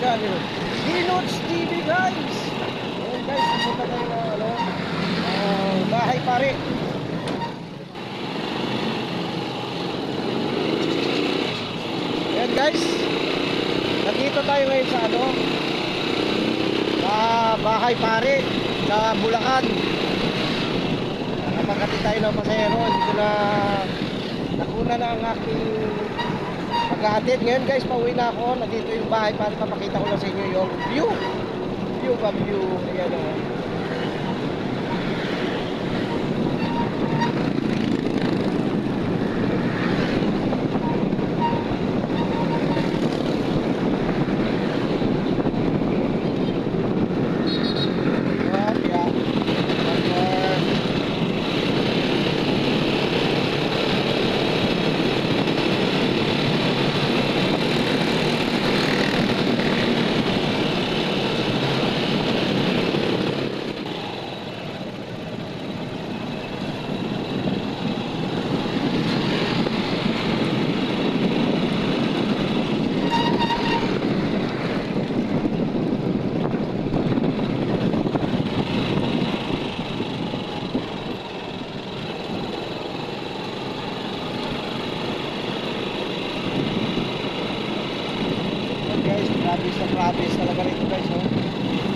channel. Dinots TV guys! Ayan guys, pupunta tayo ng ano, ah, bahay pare. Ayan guys, nandito tayo ngayon sa ano, sa bahay pare, sa Bulacan. Nakapagkati tayo ng pasahero, hindi ko na nakuna na ang aking pagkahatid. Ngayon guys, pauwi na ako. Nandito yung bahay para papakita ko lang sa inyo yung view. View ba view? Ayan o. guys. Grabe sa grabe talaga rito guys. Oh.